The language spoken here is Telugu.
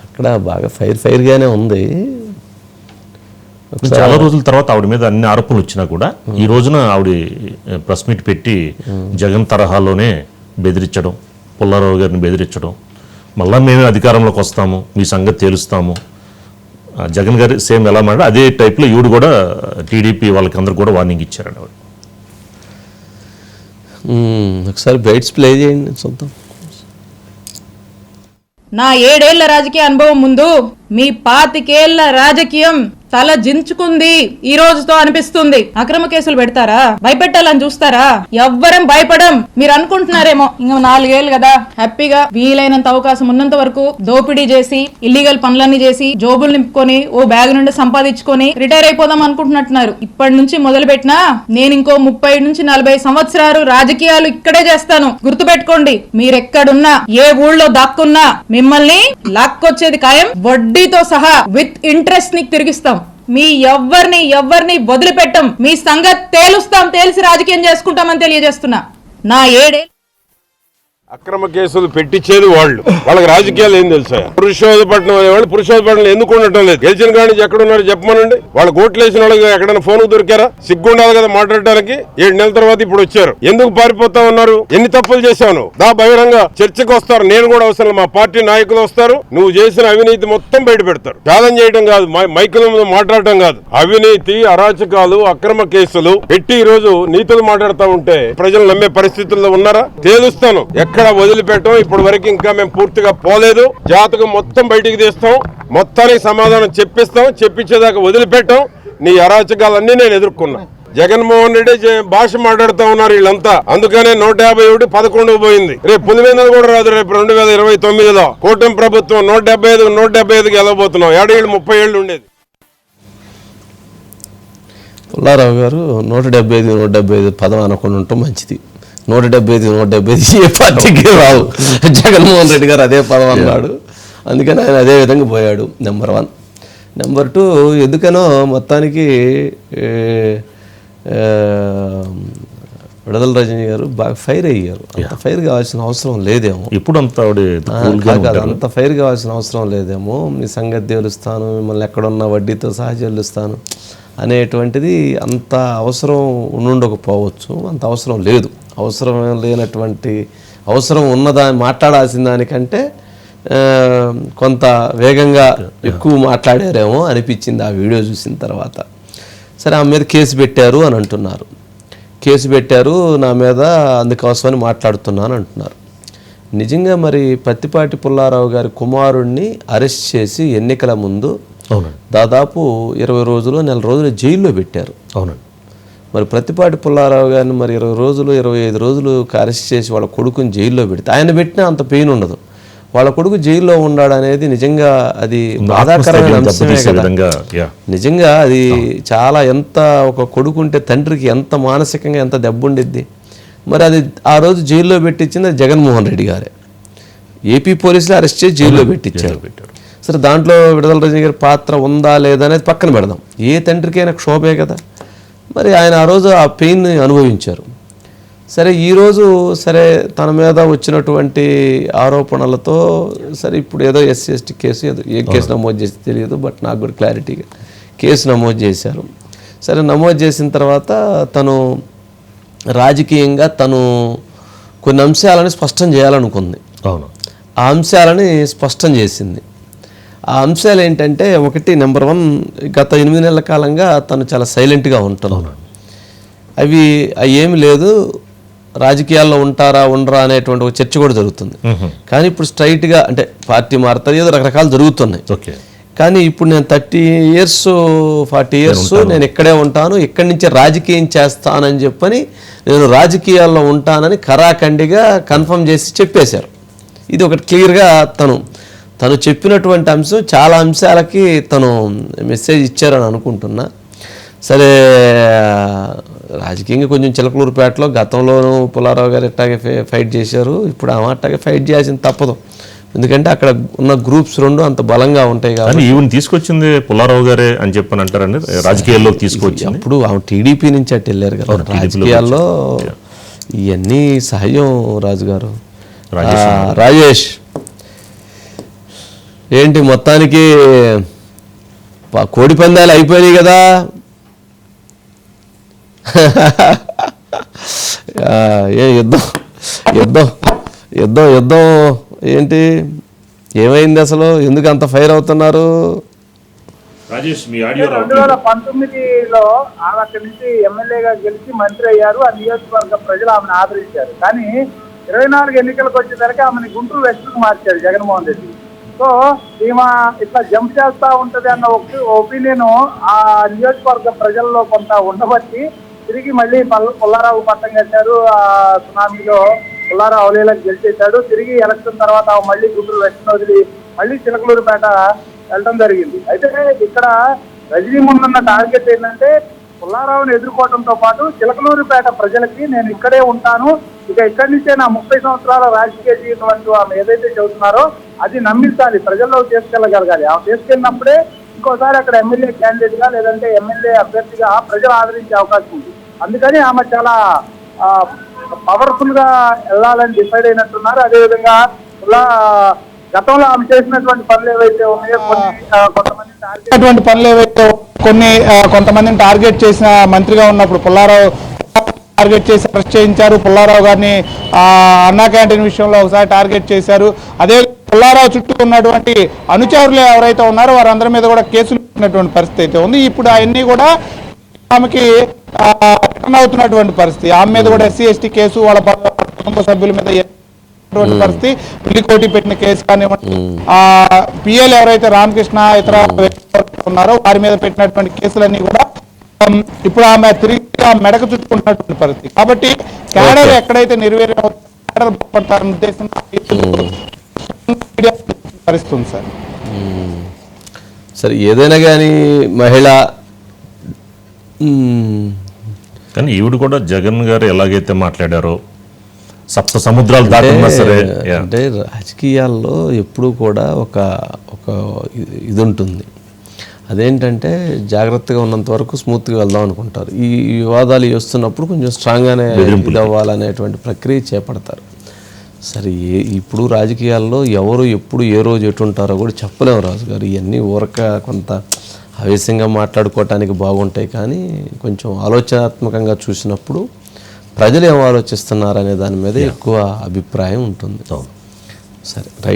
అక్కడ బాగా ఫైర్ ఫైర్గానే ఉంది. చాలా రోజుల తర్వాత ఆవిడ మీద అన్ని ఆరోపణలు వచ్చినా కూడా ఈ రోజున ఆవిడ ప్రెస్ మీట్ పెట్టి జగన్ తరహాలోనే బెదిరించడం పుల్లారావు గారిని బెదిరించడం మళ్ళా మేమే అధికారంలోకి వస్తాము మీ సంగతి తేలుస్తాము. జగన్ గారు సేమ్ ఎలా మాట అదే టైప్లో ఈవిడ కూడా టీడీపీ వాళ్ళకి అందరు కూడా వార్నింగ్ ఇచ్చారండి ఆవిడ. ఒకసారి బైట్స్ ప్లే చేయండి చూద్దాం నా ఏడేళ్ళ రాజకీయ అనుభవం ముందు మీ పాతికేళ్ళ రాజకీయం తల జించుకుంది ఈ రోజుతో అనిపిస్తుంది. అక్రమ కేసులు పెడతారా? భయపెట్టాలని చూస్తారా? ఎవ్వరం భయపడం. మీరు అనుకుంటున్నారేమో. ఇంకా నాలుగేళ్ళు కదా. హ్యాపీగా వీలైనంత అవకాశం ఉన్నంత వరకు దోపిడీ చేసి ఇల్లీగల్ పనులన్నీ చేసి జోబులు నింపుకొని ఓ బ్యాగ్ నుండి సంపాదించుకొని రిటైర్ అయిపోదాం అనుకుంటున్నట్టున్నారు. ఇప్పటి నుంచి మొదలు పెట్టినా నేను ఇంకో ముప్పై నుంచి నలభై సంవత్సరాలు రాజకీయాలు ఇక్కడే చేస్తాను. గుర్తుపెట్టుకోండి మీరెక్కడున్నా ఏ ఊళ్ళో దాక్కున్నా మిమ్మల్ని లాక్కొచ్చేది ఖాయం వడ్డీతో సహా విత్ ఇంట్రెస్ట్ని తిరిగిస్తాం. మీ ఎవ్వరిని ఎవ్వరిని వదిలిపెట్టం. మీ సంగతి తేలుస్తాం తేల్చి రాజకీయం చేసుకుంటామని తెలియజేస్తున్నా. నా ఏడే అక్రమ కేసులు పెట్టించేది వాళ్ళు. వాళ్ళకి రాజకీయాలు ఏం తెలుసా? పురుషోధపట్నం అనేవాళ్ళు పురుషోధపట్నం ఎందుకు ఉండటం లేదు? గెలిచిన కాడి ఎక్కడ ఉన్నారు చెప్పమనండి. వాళ్ళు కోట్లు వేసిన వాళ్ళకి ఎక్కడైనా ఫోన్ దొరికారా? సిగ్గుండాలి కదా మాట్లాడడానికి ఏడు నెలల తర్వాత ఇప్పుడు వచ్చారు. ఎందుకు పారిపోతా ఉన్నారు? ఎన్ని తప్పులు చేశాను? దా బహిరంగ చర్చకు వస్తారు. నేను కూడా అవసరం. మా పార్టీ నాయకులు వస్తారు. నువ్వు చేసిన అవినీతి మొత్తం బయట పెడతారు. ఛాలెంజ్ చేయడం కాదు. మైకుల మాట్లాడటం కాదు. అవినీతి అరాచకాలు అక్రమ కేసులు పెట్టి ఈ రోజు నీతులు మాట్లాడుతూ ఉంటే ప్రజలు నమ్మే పరిస్థితుల్లో ఉన్నారా? తేలుస్తాను. ఎక్కడ వదిలిపెట్టం. ఇప్పటి వరకు ఇంకా మేము పూర్తిగా పోలేదు. జాతకం మొత్తం బయటికి తీస్తాం. మొత్తానికి సమాధానం చెప్పిస్తాం. చెప్పించేదాకా వదిలిపెట్టాం. నీ అరాచకాలన్నీ నేను ఎదుర్కొన్నా. జగన్మోహన్ రెడ్డి భాష మాట్లాడుతూ ఉన్నారు వీళ్ళంతా. అందుకనే నూట యాభై ఒకటి పదకొండు పోయింది. రేపు పులివెందులు కూడా రాదు. రేపు రెండు వేల ఇరవై తొమ్మిదిలో. కూటమి ప్రభుత్వం నూట డెబ్బై ఐదు నూట డెబ్బై ఐదుకి వెళ్ళబోతున్నాం. ఏడేళ్ళు ముప్పై ఏళ్ళు ఉండేది. పుల్లారావు గారు నూట డెబ్బై ఐదు నూట డెబ్బై ఐదు పదం అనకుండా ఉండటం మంచిది. నూట డెబ్బై ఐదు నూట డెబ్బై ఐదు ఏ పార్టీకి రావు. జగన్మోహన్ రెడ్డి గారు అదే పదం అన్నాడు. అందుకని ఆయన అదే విధంగా పోయాడు నెంబర్ వన్. నెంబర్ టూ ఎందుకనో మొత్తానికి విడదల రజనీ గారు బాగా ఫైర్ అయ్యారు. అంత ఫైర్ కావాల్సిన అవసరం లేదేమో. ఎప్పుడు అంత అంత ఫైర్ కావాల్సిన అవసరం లేదేమో. మీ సంగతి తేలుస్తాను మిమ్మల్ని ఎక్కడున్న వడ్డీతో సహా చెల్లిస్తాను. అనేటువంటిది అంత అవసరం ఉండుండకపోవచ్చు. అంత అవసరం లేదు. అవసరం లేనటువంటి అవసరం ఉన్నదా మాట్లాడాల్సిన దానికంటే కొంత వేగంగా ఎక్కువ మాట్లాడారేమో అనిపించింది ఆ వీడియో చూసిన తర్వాత. సరే ఆమె మీద కేసు పెట్టారు అని అంటున్నారు. కేసు పెట్టారు నా మీద అందుకోసమని మాట్లాడుతున్నాను అంటున్నారు. నిజంగా మరి పత్తిపాటి పుల్లారావు గారి కుమారుణ్ణి అరెస్ట్ చేసి ఎన్నికల ముందు అవునండి. దాదాపు ఇరవై రోజులు నెల రోజులు జైల్లో పెట్టారు. అవునండి. మరి ప్రతిపాటి పుల్లారావు గారిని మరి ఇరవై రోజులు ఇరవై ఐదు రోజులు అరెస్ట్ చేసి వాళ్ళ కొడుకుని జైల్లో పెడితే ఆయన పెట్టినా అంత పెయిన్ ఉండదు. వాళ్ళ కొడుకు జైల్లో ఉన్నాడు అనేది నిజంగా అది బాధాకరమైన అంశమే కదా. నిజంగా అది చాలా ఎంత ఒక కొడుకుంటే తండ్రికి ఎంత మానసికంగా ఎంత దెబ్బ ఉండిద్ది. మరి అది ఆ రోజు జైల్లో పెట్టించింది జగన్మోహన్ రెడ్డి గారే. ఏపీ పోలీసులు అరెస్ట్ చేసి జైల్లో పెట్టించారు. సరే దాంట్లో విడుదల రజనీ గారి పాత్ర ఉందా లేదా అనేది పక్కన పెడదాం. ఏ తండ్రికైనా క్షోభే కదా. మరి ఆయన ఆ రోజు ఆ పెయిన్ అనుభవించారు. సరే ఈరోజు సరే తన మీద వచ్చినటువంటి ఆరోపణలతో సరే ఇప్పుడు ఏదో ఎస్సీ ఎస్టీ కేసు ఏదో ఏ కేసు నమోదు చేసి తెలియదు బట్ నాకు కూడా క్లారిటీగా కేసు నమోదు చేశారు. సరే నమోదు చేసిన తర్వాత తను రాజకీయంగా తను కొన్ని అంశాలను స్పష్టం చేయాలనుకుంది. అవును. ఆ అంశాలని స్పష్టం చేసింది. ఆ అంశాలు ఏంటంటే ఒకటి నెంబర్ వన్ గత ఎనిమిది నెలల కాలంగా తను చాలా సైలెంట్గా ఉంటుంది అవి అవి ఏమి లేదు రాజకీయాల్లో ఉంటారా ఉండరా అనేటువంటి ఒక చర్చ కూడా జరుగుతుంది. కానీ ఇప్పుడు స్ట్రైట్గా అంటే పార్టీ మారుతుంది ఏదో రకరకాలు జరుగుతున్నాయి. ఓకే. కానీ ఇప్పుడు నేను థర్టీ ఇయర్స్ ఫార్టీ ఇయర్స్ నేను ఇక్కడే ఉంటాను ఇక్కడి నుంచి రాజకీయం చేస్తానని చెప్పని నేను రాజకీయాల్లో ఉంటానని కరాఖండిగా కన్ఫర్మ్ చేసి చెప్పేశారు. ఇది ఒకటి క్లియర్గా తను తను చెప్పినటువంటి అంశం చాలా అంశాలకి తను మెసేజ్ ఇచ్చారని అనుకుంటున్నా. సరే రాజకీయంగా కొంచెం చిలకలూరుపేటలో గతంలోనూ పుల్లారావు గారు ఇట్టాగే ఫైట్ చేశారు. ఇప్పుడు ఆమె అట్టాగే ఫైట్ చేయాల్సింది తప్పదు. ఎందుకంటే అక్కడ ఉన్న గ్రూప్స్ రెండు అంత బలంగా ఉంటాయి కాబట్టి కానీ ఈవెన్ తీసుకొచ్చింది పుల్లారావు గారే అని చెప్పని అంటారండి. రాజకీయాల్లోకి తీసుకొచ్చింది. అప్పుడు ఆమె టీడీపీ నుంచి అటు వెళ్ళారు కదా. రాజకీయాల్లో ఇవన్నీ సహజం రాజుగారు. రాజేష్. ఏంటి మొత్తానికి కోడి పందాలు అయిపోయినాయి కదా? ఏ యుద్ధం యుద్ధం యుద్ధం యుద్ధం ఏంటి? ఏమైంది అసలు? ఎందుకు అంత ఫైర్ అవుతున్నారు? రాజేష్ మీ ఆడియో రెండు వేల పంతొమ్మిదిలో ఆమె అక్కడి నుంచి ఎమ్మెల్యేగా గెలిచి మంత్రి అయ్యారు. ఆ నియోజకవర్గ ప్రజలు ఆమెను ఆదరించారు. కానీ ఇరవై నాలుగు ఎన్నికలకు వచ్చేసరికి ఆమెను గుంటూరు వెస్ట్కు మార్చారు జగన్మోహన్ రెడ్డి. సో ఈమె ఇట్లా జంప్ చేస్తా ఉంటది అన్న ఒక ఒపీనియన్ ఆ నియోజకవర్గ ప్రజల్లో కొంత ఉండబట్టి తిరిగి మళ్ళీ పల్ల- పుల్లారావు పట్టం కట్టారు ఆ సునామీలో పుల్లారావు అవలీలకు గెలిచేశాడు. తిరిగి ఎలక్షన్ తర్వాత మళ్ళీ గుంటూరు వెస్ట్ వదిలి మళ్ళీ చిలకలూరుపేట వెళ్ళడం జరిగింది. అయితే ఇక్కడ రజనీ ముందున్న టార్గెట్ ఏంటంటే పుల్లారావుని ఎదుర్కోవడంతో పాటు చిలకలూరుపేట ప్రజలకి నేను ఇక్కడే ఉంటాను. ఇక ఇక్కడి నుంచే నా ముప్పై సంవత్సరాల రాజకీయ జీవితం అంటూ ఆమె ఏదైతే చెబుతున్నారో అది నమ్మించాలి ప్రజల్లో తీసుకెళ్ళగలగాలి. ఆమె తీసుకెళ్ళినప్పుడే ఇంకోసారి అక్కడ ఎమ్మెల్యే క్యాండిడేట్గా లేదంటే ఎమ్మెల్యే అభ్యర్థిగా ప్రజలు ఆదరించే అవకాశం ఉంది. అందుకని ఆమె చాలా పవర్ఫుల్గా వెళ్ళాలని డిసైడ్ అయినట్టున్నారు. అదేవిధంగా ఇలా గతంలో ఆమె చేసినటువంటి పనులు ఏవైతే ఉన్నాయో కొంతమంది పనులు ఏవైతే కొన్ని కొంతమందిని టార్గెట్ చేసిన మంత్రిగా ఉన్నప్పుడు పుల్లారావు టార్గెట్ చేసి అరెస్ట్ చేయించారు. పుల్లారావు గారిని ఆ, అన్నా క్యాంటీన్ విషయంలో ఒకసారి టార్గెట్ చేశారు. అదే పుల్లారావు చుట్టూ ఉన్నటువంటి అనుచరులు ఎవరైతే ఉన్నారో వారందరి మీద కూడా కేసులు పెట్టినటువంటి పరిస్థితి అయితే ఉంది. ఇప్పుడు అవన్నీ కూడా ఆమెకి రిటర్న్ అవుతున్నటువంటి పరిస్థితి. ఆమె మీద కూడా ఎస్సీ ఎస్టీ కేసు వాళ్ళ కుటుంబ సభ్యుల మీద ఉన్నటువంటి పరిస్థితి. పిల్లికోటి పెట్టిన కేసు కానివ్వండి ఆ పిఎల్ ఎవరైతే రామకృష్ణ ఇతర ఉన్నారో వారి మీద పెట్టినటువంటి కేసులన్నీ కూడా ఇప్పుడు ఆమె తిరిగి ఆ మెడకు చుట్టుకుంటున్నటువంటి పరిస్థితి. కాబట్టి క్యాడర్ ఎక్కడైతే అవుతుందో క్యాడర్ బాగుపడతారన్న ఉద్దేశంతో మీడియా పరిస్థితి ఉంది సార్ సరే ఏదైనా కానీ మహిళ కానీ ఈవిడ కూడా జగన్ గారు ఎలాగైతే మాట్లాడారో సప్త సముద్రాలు దాటున్నా సరే. అంటే రాజకీయాల్లో ఎప్పుడూ కూడా ఒక ఒక ఇది ఉంటుంది. అదేంటంటే జాగ్రత్తగా ఉన్నంత వరకు స్మూత్గా వెళ్దాం అనుకుంటారు. ఈ వివాదాలు వస్తున్నప్పుడు కొంచెం స్ట్రాంగ్గానే అవ్వాలనేటువంటి ప్రక్రియ చేపడతారు. సరే ఏ ఇప్పుడు రాజకీయాల్లో ఎవరు ఎప్పుడు ఏ రోజు ఎటు ఉంటారో కూడా చెప్పలేము రాజు గారు ఇవన్నీ ఊరక కొంత ఆవేశంగా మాట్లాడుకోవటానికి బాగుంటాయి కానీ కొంచెం ఆలోచనాత్మకంగా చూసినప్పుడు ప్రజలు ఏం ఆలోచిస్తున్నారు అనే దాని మీద ఎక్కువ అభిప్రాయం ఉంటుంది. సరే రైట్